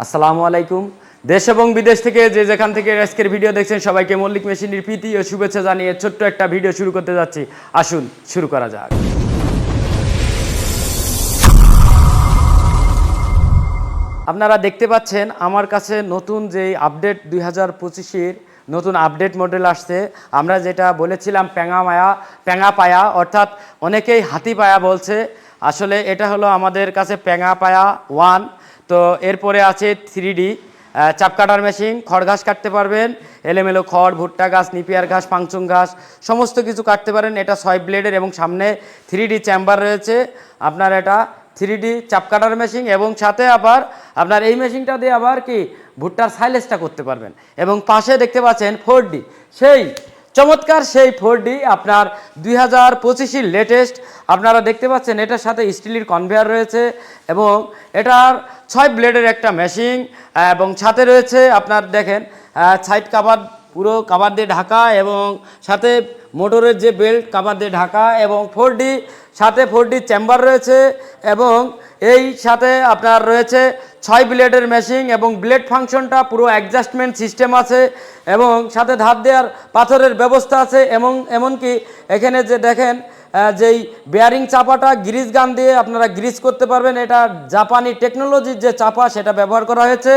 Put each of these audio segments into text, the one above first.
আসসালামু আলাইকুম। দেশ এবং বিদেশ থেকে যে যেখান থেকে আজকের ভিডিও দেখছেন, সবাইকে মল্লিক মেশিনের প্রীতি ও শুভেচ্ছা জানিয়ে ছোট্ট একটা ভিডিও শুরু করতে যাচ্ছি। আসুন শুরু করা যাক। আপনারা দেখতে পাচ্ছেন, আমার কাছে নতুন যে আপডেট দুই হাজার পঁচিশের নতুন আপডেট মডেল আসছে। আমরা যেটা বলেছিলাম, প্যাঙা মায়া, প্যাঙা পায়া, অর্থাৎ অনেকেই হাতি পায়া বলছে। আসলে এটা হলো আমাদের কাছে প্যাঙা পায়া ওয়ান। তো এরপরে আছে থ্রি ডি চাপ কাটার মেশিন খড় ঘাস কাটতে পারবেন, এলোমেলো খড়, ভুট্টা ঘাস, নিপিয়ার ঘাস, পাংচুং ঘাস, সমস্ত কিছু কাটতে পারেন। এটা ছয় ব্লেডের এবং সামনে থ্রি ডি চেম্বার রয়েছে। আপনার এটা থ্রি ডি চাপ কাটার মেশিন এবং সাথে আবার আপনার এই মেশিনটা দিয়ে আবার কি, ভুট্টার সাইলেসটা করতে পারবেন। এবং পাশে দেখতে পাচ্ছেন ফোর ডি সেই চমৎকার সেই ফোর আপনার দুই হাজার পঁচিশের লেটেস্ট আপনারা দেখতে পাচ্ছেন এটার সাথে স্টিলের কনভেয়ার রয়েছে এবং এটার ছয় ব্লেডের একটা মেশিন এবং সাথে রয়েছে আপনার দেখেন সাইড কাভার পুরো কাভার দিয়ে ঢাকা এবং সাথে মোটরের যে বেল্ট, কাবার দিয়ে ঢাকা এবং ফোর ডি সাথে ফোর ডি চেম্বার রয়েছে এবং এই সাথে আপনার রয়েছে ছয় ব্লেডের মেশিন এবং ব্লেড ফাংশনটা পুরো অ্যাডজাস্টমেন্ট সিস্টেম আছে এবং সাথে ধার দেওয়ার পাথরের ব্যবস্থা আছে এবং এমনকি এখানে যে দেখেন যেই বেয়ারিং চাপাটা গ্রিজ গান দিয়ে আপনারা গ্রিজ করতে পারবেন, এটা জাপানি টেকনোলজির যে চাপা সেটা ব্যবহার করা হয়েছে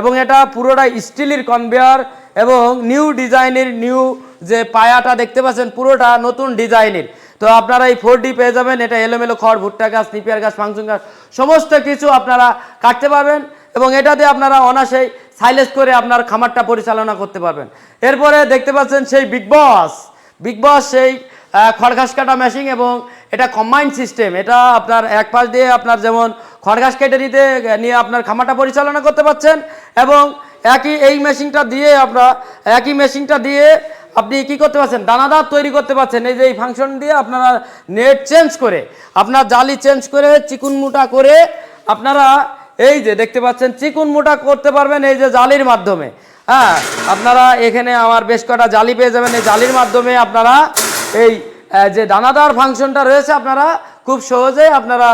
এবং এটা পুরোটাই স্টিলের কনভেয়ার এবং নিউ ডিজাইনের নিউ যে পায়াটা দেখতে পাচ্ছেন পুরোটা নতুন ডিজাইনের। তো আপনারা এই ফোর ডি পেয়ে যাবেন এটা এলোমেলো খড় ভুট্টা গাছ নিপিয়ার গাছ ফাংশন গাছ সমস্ত কিছু আপনারা কাটতে পারবেন এবং এটা দিয়ে আপনারা অনাসেই সাইলেস করে আপনার খামারটা পরিচালনা করতে পারবেন। এরপরে দেখতে পাচ্ছেন সেই বিগ বস বিগ বস সেই আহ, খড় ঘাস কাটা মেশিন এবং এটা কম্বাইন্ড সিস্টেম এটা আপনার এক পাশ দিয়ে আপনার যেমন খড় ঘাস কেটে নিতে নিয়ে আপনার খামারটা পরিচালনা করতে পারছেন এবং একই এই মেশিনটা দিয়ে আপনার একই মেশিনটা দিয়ে আপনি কি করতে পারছেন? দানাদার তৈরি করতে পারছেন। এই যে এই ফাংশন দিয়ে আপনারা নেট চেঞ্জ করে, আপনার জালি চেঞ্জ করে, চিকুন মোটা করে আপনারা এই যে দেখতে পাচ্ছেন, চিকুন মোটা করতে পারবেন এই যে জালির মাধ্যমে। হ্যাঁ আপনারা এখানে আমার বেশ কটা জালি পেয়ে যাবেন। এই জালির মাধ্যমে আপনারা এই যে দানাদার ফাংশনটা রয়েছে, আপনারা খুব সহজে আপনারা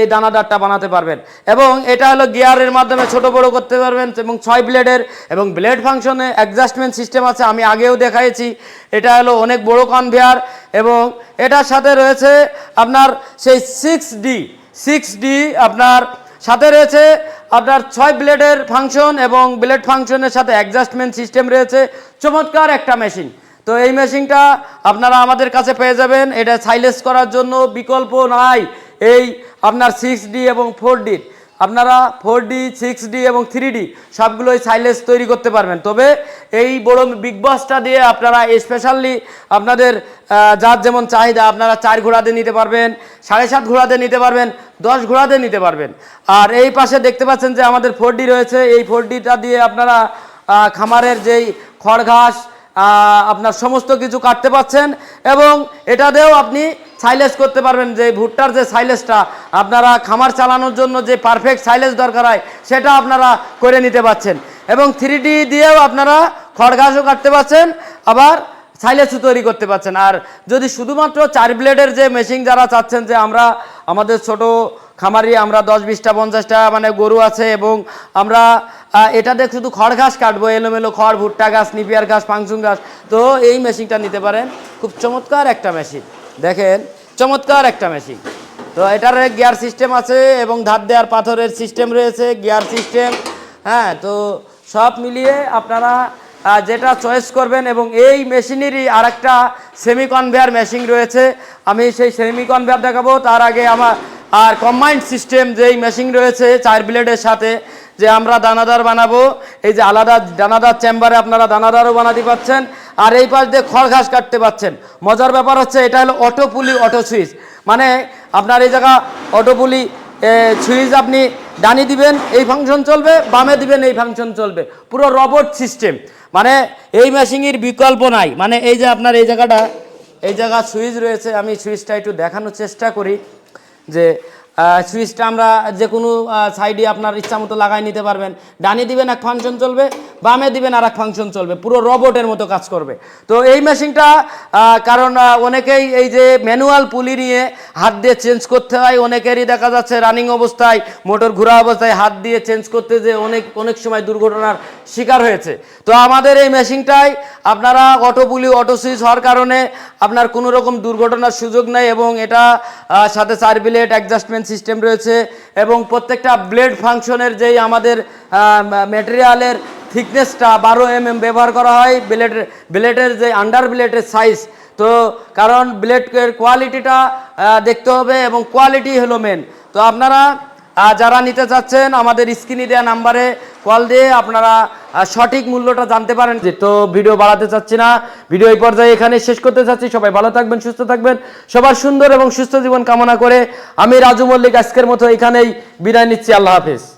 এই দানাদারটা বানাতে পারবেন। এবং এটা হলো গিয়ারের মাধ্যমে ছোট বড় করতে পারবেন এবং ছয় ব্লেডের এবং ব্লেড ফাংশনে অ্যাডজাস্টমেন্ট সিস্টেম আছে, আমি আগেও দেখাইছি। এটা হলো অনেক বড় কনভেয়ার এবং এটার সাথে রয়েছে আপনার সেই সিক্স ডি সিক্স ডি আপনার সাথে রয়েছে আপনার ছয় ব্লেডের ফাংশন এবং ব্লেড ফাংশনের সাথে অ্যাডজাস্টমেন্ট সিস্টেম রয়েছে। চমৎকার একটা মেশিন তো এই মেশিনটা আপনারা আমাদের কাছে পেয়ে যাবেন। এটা সাইলেস করার জন্য বিকল্প নাই। এই আপনার সিক্স ডি এবং ফোর ডির আপনারা ফোর ডি সিক্স ডি এবং থ্রি ডি সবগুলোই সাইলেস তৈরি করতে পারবেন। তবে এই বড় বিগ বসটা দিয়ে আপনারা স্পেশালি আপনাদের যার যেমন চাহিদা, আপনারা চার ঘোড়াতে নিতে পারবেন, সাড়ে সাত ঘোড়াতে নিতে পারবেন, দশ ঘোড়াতে নিতে পারবেন। আর এই পাশে দেখতে পাচ্ছেন যে আমাদের ফোর ডি রয়েছে। এই ফোর ডিটা দিয়ে আপনারা খামারের যেই খড় ঘাস আপনার সমস্ত কিছু কাটতে পাচ্ছেন এবং এটা দিয়েও আপনি সাইলেস করতে পারবেন যে ভুট্টার যে সাইলেসটা আপনারা খামার চালানোর জন্য যে পারফেক্ট সাইলেস দরকার হয়, সেটা আপনারা করে নিতে পাচ্ছেন এবং থ্রি ডি দিয়েও আপনারা খড় কাটতে পাচ্ছেন আবার সাইলেসও তৈরি করতে পারছেন। আর যদি শুধুমাত্র চার ব্লেডের যে মেশিন যারা চাচ্ছেন যে আমরা আমাদের ছোট খামারি, আমরা দশ বিশটা, পঞ্চাশটা মানে গরু আছে এবং আমরা এটা দিয়ে শুধু খড় ঘাস কাটবো, এলোমেলো খড়, ভুট্টা গাছ নিপিয়ার ঘাস পাংচুং ঘাস। তো এই মেশিনটা নিতে পারেন। খুব চমৎকার একটা মেশিন। দেখেন, চমৎকার একটা মেশিন। তো এটার গিয়ার সিস্টেম আছে এবং ধার দেওয়ার পাথরের সিস্টেম রয়েছে, গিয়ার সিস্টেম। হ্যাঁ তো সব মিলিয়ে আপনারা যেটা চয়েস করবেন এবং এই মেশিনেরই আরেকটা সেমি কনভেয়ার মেশিন রয়েছে। আমি সেই সেমি কনভেয়ার দেখাবো। তার আগে আমার আর কম্বাইন্ড সিস্টেম যেই মেশিন রয়েছে, চার ব্লেডের সাথে যে আমরা দানাদার বানাবো, এই যে আলাদা দানাদার চেম্বারে আপনারা দানাদারও বানাতে পাচ্ছেন, আর এই পাশ দিয়ে খড় ঘাস কাটতে পাচ্ছেন। মজার ব্যাপার হচ্ছে, এটা হলো অটো পুলি অটো সুইচ মানে আপনার এই জায়গা অটো পুলি সুইচ আপনি ডানি দিবেন, এই ফাংশন চলবে, বামে দিবেন, এই ফাংশন চলবে। পুরো রবট সিস্টেম মানে এই মেশিনের বিকল্প নাই। মানে এই যে আপনার এই জায়গাটা, এই জায়গা সুইচ রয়েছে, আমি সুইচটা একটু দেখানোর চেষ্টা করি। যে সুইচটা আমরা যে কোনো সাইডে আপনার ইচ্ছা মতো লাগাই নিতে পারবেন। ডানে দিবেন, এক ফাংশন চলবে। বামে দিবেন আর এক ফাংশন চলবে। পুরো রোবটের মতো কাজ করবে। তো এই মেশিনটা কারণ অনেকেই এই যে ম্যানুয়াল পুলি নিয়ে হাত দিয়ে চেঞ্জ করতে হয়। অনেকেরই দেখা যাচ্ছে রানিং অবস্থায় মোটর ঘোরা অবস্থায় হাত দিয়ে চেঞ্জ করতে যে অনেক অনেক সময় দুর্ঘটনার শিকার হয়েছে। তো আমাদের এই মেশিনটাই আপনারা অটো পুলি অটো সুইচ হওয়ার কারণে আপনার কোনো রকম দুর্ঘটনার সুযোগ নেই এবং এটা সাথে চার ব্লেড অ্যাডজাস্টমেন্ট সিস্টেম রয়েছে এবং প্রত্যেকটা ব্লেড ফাংশনের যেই আমাদের ম্যাটেরিয়ালের থিকনেসটা বারো এম এম ব্যবহার করা হয় ব্লেডের ব্লেডের যে আন্ডার ব্লেডের সাইজ তো কারণ ব্লেডের কোয়ালিটিটা দেখতে হবে এবং কোয়ালিটি হলো মেন তো আপনারা যারা নিতে চাচ্ছেন, আমাদের স্ক্রিনে দেওয়া নাম্বারে কল দিয়ে আপনারা সঠিক মূল্যটা জানতে পারেন যে, তো ভিডিও বাড়াতে চাচ্ছি না। ভিডিও এই পর্যায়ে এখানে শেষ করতে চাচ্ছি। সবাই ভালো থাকবেন, সুস্থ থাকবেন। সবার সুন্দর এবং সুস্থ জীবন কামনা করে আমি রাজু মল্লিক আজকের মতো এখানেই বিদায় নিচ্ছি। আল্লাহ হাফিজ।